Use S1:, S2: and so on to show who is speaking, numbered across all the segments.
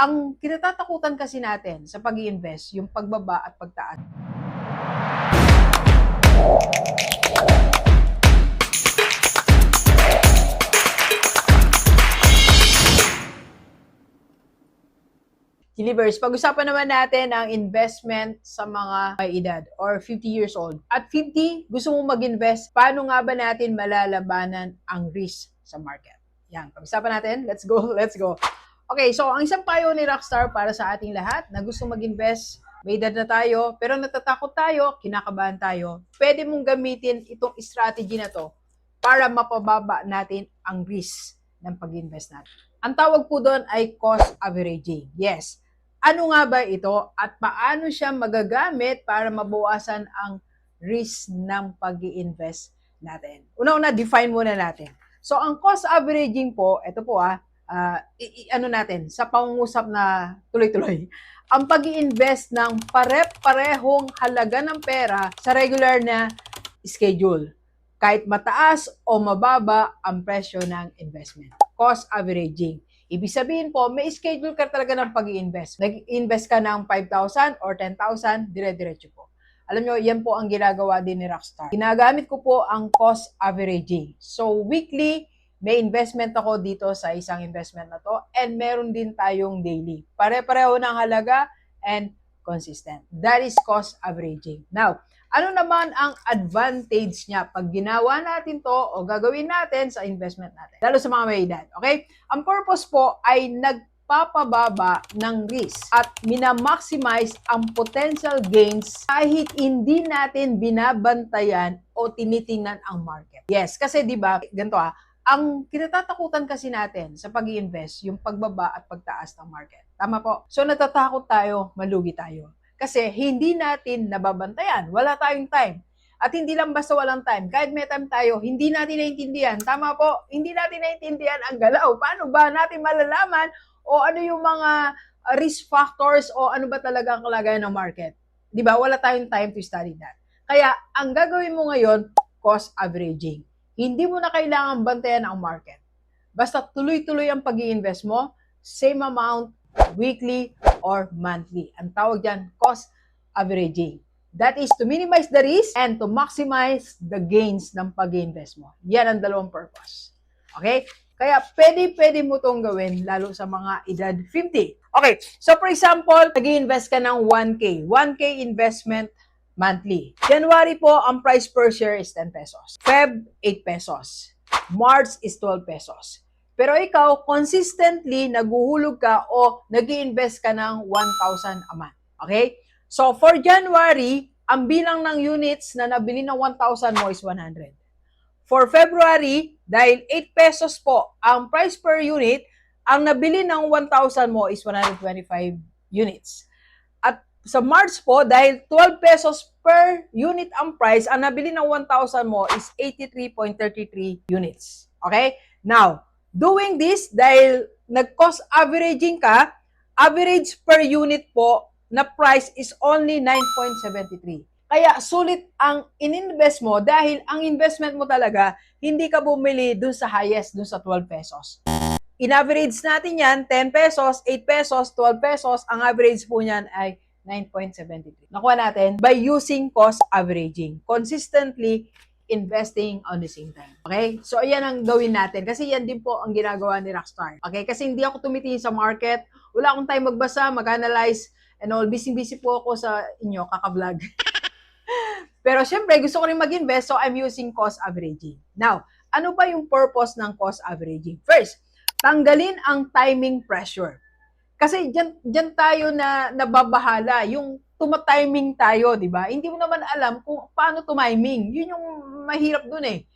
S1: Ang kinatatakutan kasi natin sa pag invest yung pagbaba at pagtaas. Delivers, pag-usapan naman natin ang investment sa mga may edad or 50 years old. At 50, gusto mo mag-invest, paano nga ba natin malalabanan ang risk sa market? Yan, pag-usapan natin. Let's go, let's go. Okay, so ang isang payo ni Rockstar para sa ating lahat na gusto mag-invest, may edad na tayo, pero natatakot tayo, kinakabahan tayo, pwede mong gamitin itong strategy na to para mapababa natin ang risk ng pag-invest natin. Ang tawag po doon ay cost averaging. Yes. Ano nga ba ito at paano siya magagamit para mabawasan ang risk ng pag invest natin? Una-una, define muna natin. So, ang cost averaging po, ito po ah, i- i- ano natin, sa pangungusap na tuloy-tuloy, ang pag invest ng pare-parehong halaga ng pera sa regular na schedule kahit mataas o mababa ang presyo ng investment. Cost averaging. Ibig sabihin po, may schedule ka talaga ng pag invest Nag-invest ka ng 5,000 or 10,000, dire-diretso po. Alam nyo, yan po ang ginagawa din ni Rockstar. Ginagamit ko po ang cost averaging. So, weekly, may investment ako dito sa isang investment na to and meron din tayong daily. Pare-pareho ng halaga and consistent. That is cost averaging. Now, ano naman ang advantage niya pag ginawa natin to o gagawin natin sa investment natin? Lalo sa mga may edad. Okay? Ang purpose po ay nagpapababa ng risk at minamaximize ang potential gains kahit hindi natin binabantayan o tinitingnan ang market. Yes, kasi 'di ba, ganito ah, ang kinatatakutan kasi natin sa pag invest yung pagbaba at pagtaas ng market. Tama po. So natatakot tayo, malugi tayo. Kasi hindi natin nababantayan. Wala tayong time. At hindi lang basta walang time. Kahit may time tayo, hindi natin naiintindihan. Tama po, hindi natin naiintindihan ang galaw. Paano ba natin malalaman o ano yung mga uh, risk factors o ano ba talaga ang kalagayan ng market? Di ba? Wala tayong time to study that. Kaya, ang gagawin mo ngayon, cost averaging. Hindi mo na kailangan bantayan ang market. Basta tuloy-tuloy ang pag invest mo, same amount, weekly or monthly. Ang tawag dyan, cost averaging. That is to minimize the risk and to maximize the gains ng pag invest mo. Yan ang dalawang purpose. Okay? Kaya pwede-pwede mo itong gawin lalo sa mga edad 50. Okay, so for example, nag invest ka ng 1K. 1K investment monthly. January po, ang price per share is 10 pesos. Feb, 8 pesos. March is 12 pesos. Pero ikaw, consistently, naguhulog ka o nag invest ka ng 1,000 a month. Okay? So, for January, ang bilang ng units na nabili ng 1,000 mo is 100. For February, dahil 8 pesos po ang price per unit, ang nabili ng 1,000 mo is 125 units. Sa March po, dahil 12 pesos per unit ang price, ang nabili ng 1,000 mo is 83.33 units. Okay? Now, doing this, dahil nag-cost averaging ka, average per unit po na price is only 9.73. Kaya sulit ang ininvest mo dahil ang investment mo talaga, hindi ka bumili dun sa highest, dun sa 12 pesos. In-average natin yan, 10 pesos, 8 pesos, 12 pesos, ang average po niyan ay 9.73. Nakuha natin by using cost averaging. Consistently investing on the same time. Okay? So, ayan ang gawin natin. Kasi yan din po ang ginagawa ni Rockstar. Okay? Kasi hindi ako tumitingin sa market. Wala akong time magbasa, mag-analyze, and all. Busy-busy po ako sa inyo, kaka-vlog. Pero syempre, gusto ko rin mag-invest, so I'm using cost averaging. Now, ano ba yung purpose ng cost averaging? First, tanggalin ang timing pressure. Kasi dyan, dyan tayo na nababahala, yung tumatiming tayo, di ba? Hindi mo naman alam kung paano tumiming. Yun yung mahirap dun eh.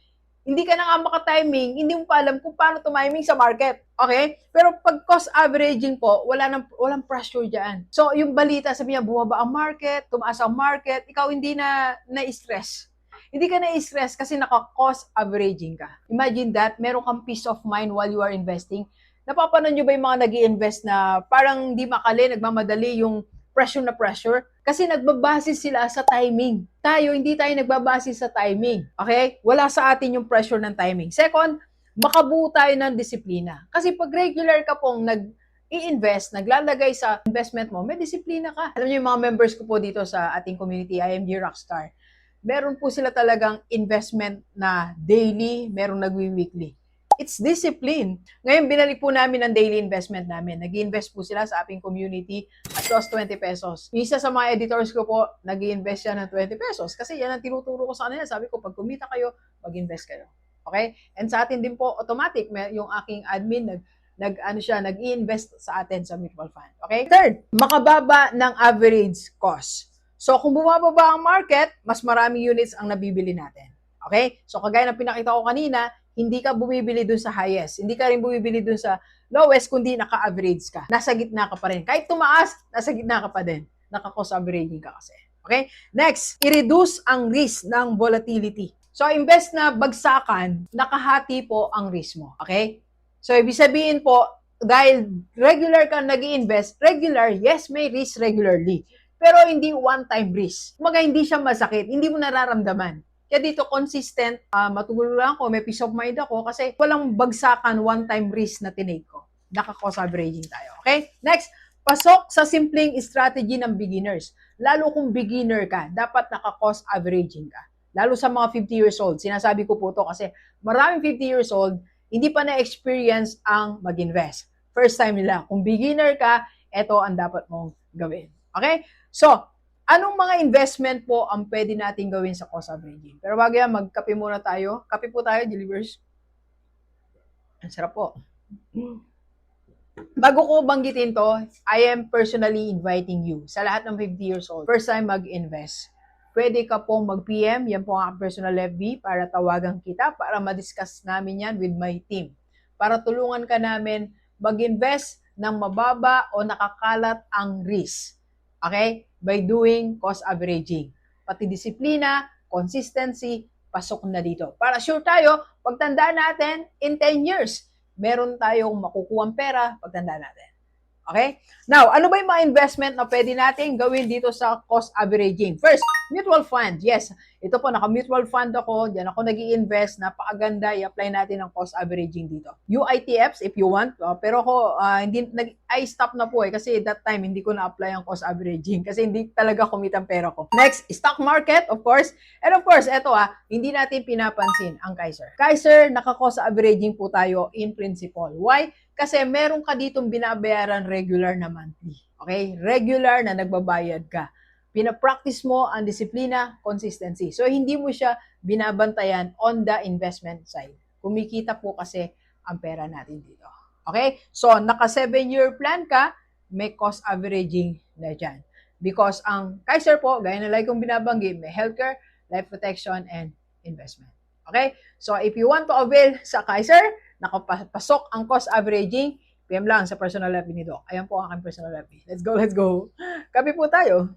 S1: Hindi ka na nga makatiming, hindi mo pa alam kung paano tumiming sa market. Okay? Pero pag cost averaging po, wala nang, walang pressure dyan. So, yung balita, sabi niya, bumaba ang market, tumaas ang market, ikaw hindi na na-stress. Hindi ka na-stress kasi naka-cost averaging ka. Imagine that, meron kang peace of mind while you are investing. Napapanood nyo ba yung mga nag invest na parang di makali, nagmamadali yung pressure na pressure? Kasi nagbabase sila sa timing. Tayo, hindi tayo nagbabase sa timing. Okay? Wala sa atin yung pressure ng timing. Second, makabuo tayo ng disiplina. Kasi pag regular ka pong nag, i-invest, naglalagay sa investment mo, may disiplina ka. Alam niyo yung mga members ko po dito sa ating community, IMG Rockstar, meron po sila talagang investment na daily, meron nagwi-weekly. It's discipline. Ngayon, binalik po namin ang daily investment namin. nag invest po sila sa ating community at cost 20 pesos. Isa sa mga editors ko po, nag invest siya ng 20 pesos kasi yan ang tinuturo ko sa kanila. Sabi ko, pag kumita kayo, mag-invest kayo. Okay? And sa atin din po, automatic, yung aking admin, nag, nag ano siya, nag-i-invest sa atin sa mutual fund. Okay? Third, makababa ng average cost. So, kung bumababa ang market, mas maraming units ang nabibili natin. Okay? So, kagaya ng pinakita ko kanina, hindi ka bumibili dun sa highest. Hindi ka rin bumibili dun sa lowest, kundi naka-average ka. Nasa gitna ka pa rin. Kahit tumaas, nasa gitna ka pa din. Naka-cost averaging ka kasi. Okay? Next, i-reduce ang risk ng volatility. So, invest na bagsakan, nakahati po ang risk mo. Okay? So, ibig sabihin po, dahil regular ka nag invest regular, yes, may risk regularly. Pero hindi one-time risk. Kumaga, hindi siya masakit. Hindi mo nararamdaman. Kaya dito, consistent, uh, matulog lang ako, may peace of mind ako kasi walang bagsakan one-time risk na tinake ko. Naka-cost averaging tayo. Okay? Next, pasok sa simpleng strategy ng beginners. Lalo kung beginner ka, dapat naka-cost averaging ka. Lalo sa mga 50 years old. Sinasabi ko po to kasi maraming 50 years old, hindi pa na-experience ang mag-invest. First time nila. Kung beginner ka, ito ang dapat mong gawin. Okay? So, anong mga investment po ang pwede natin gawin sa cost averaging? Pero bago yan, magkape muna tayo. Kape po tayo, delivers. Ang sarap po. Bago ko banggitin to, I am personally inviting you sa lahat ng 50 years old, first time mag-invest. Pwede ka pong mag-PM, yan po ang personal FB, para tawagan kita, para ma-discuss namin yan with my team. Para tulungan ka namin mag-invest ng mababa o nakakalat ang risk. Okay? By doing cost averaging. Pati disiplina, consistency, pasok na dito. Para sure tayo, pagtandaan natin, in 10 years, meron tayong makukuha pera pagtanda natin. Okay? Now, ano ba yung mga investment na pwede natin gawin dito sa cost averaging? First, mutual fund. Yes, ito po, naka-mutual fund ako. Diyan ako nag invest Napakaganda. I-apply natin ang cost averaging dito. UITFs if you want. Uh, pero ako, uh, hindi, nag, I stop na po eh. Kasi that time, hindi ko na-apply ang cost averaging. Kasi hindi talaga kumita ang pera ko. Next, stock market, of course. And of course, ito ah, hindi natin pinapansin ang Kaiser. Kaiser, naka-cost averaging po tayo in principle. Why? Kasi meron ka ditong binabayaran regular na monthly. Okay? Regular na nagbabayad ka. Pinapractice mo ang disiplina, consistency. So, hindi mo siya binabantayan on the investment side. Kumikita po kasi ang pera natin dito. Okay? So, naka 7-year plan ka, may cost averaging na dyan. Because ang Kaiser po, gaya na like kong binabanggit, may healthcare, life protection, and investment. Okay? So, if you want to avail sa Kaiser, nakapasok ang cost averaging, PM lang sa personal FB ni Doc. Ayan po ang aking personal FB. Let's go, let's go. Kapi po tayo.